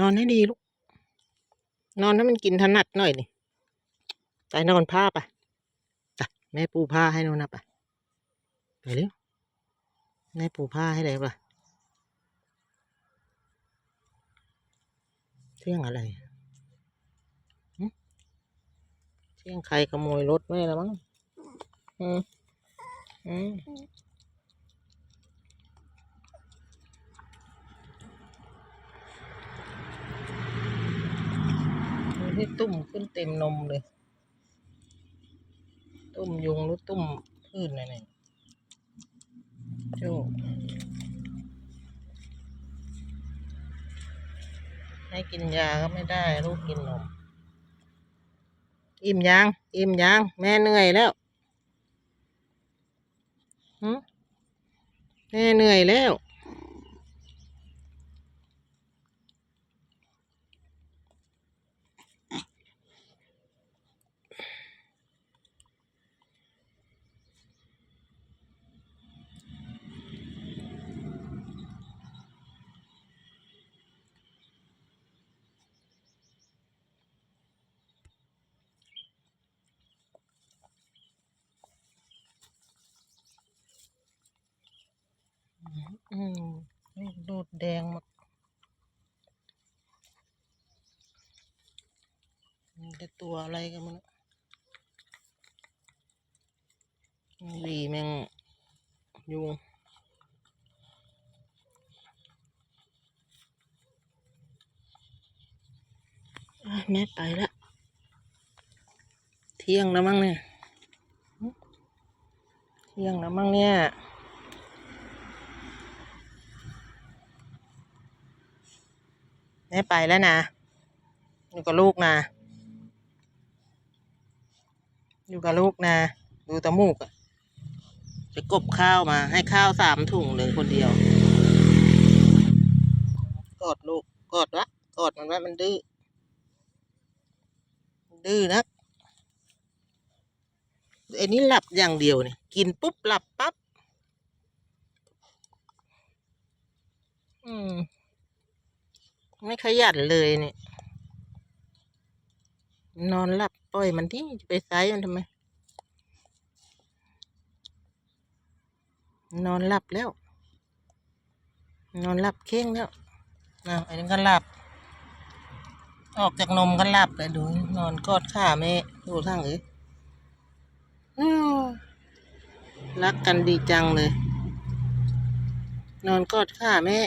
นอนให้ดีลูก นอนให้มันกินถนัดหน่อยดิไปนอนผ้าไปไปแม่ปูผ้าให้นอนนะไปไปเร็วแม่ปูผ้าให้เลยปะเที่ยงอะไรเที่ยงใครขโมยรถแม่แล้วมั้งอืมอืม ดูที่ตุ่มขึ้นเต็มนมเลย ตุ่มยุงหรือตุ่มพืชอะไรเนี่ยโจ้ให้กินยาก็ไม่ได้ ลูกกินนม อิ่มยัง อิ่มยัง แม่เหนื่อยแล้วหึแม่เหนื่อยแล้ว อืมดูดแดงมดมีแต่ตัวอะไรกันมันหวีแมงยุงแม่ไปละเที่ยงแล้วมั้งเนี่ย เที่ยงแล้วมั้งเนี่ย แม่ไปแล้วนะ อยู่กับลูกนะ อยู่กับลูกนะ ดูตะมูกอะจะกบข้าวมา ให้ข้าวสามถุงเลยคนเดียว กอดลูก กอดวะ กอดมันไว้มันดื้อ ดื้อนักไอ้นี่หลับอย่างเดียวเนี่ย กินปุ๊บหลับปั๊บ อืม ไม่ขยันเลยเนี่ย นอนหลับปล่อยมันที่จะไปไซส์มันทำไม นอนหลับแล้ว นอนหลับเข่งแล้วนะไอ้นี่ก็หลับ ออกจากนมก็หลับเลยดู นอนกอดขาแม่ดูทั้งเอ้ยรักกันดีจังเลย นอนกอดข้าแม่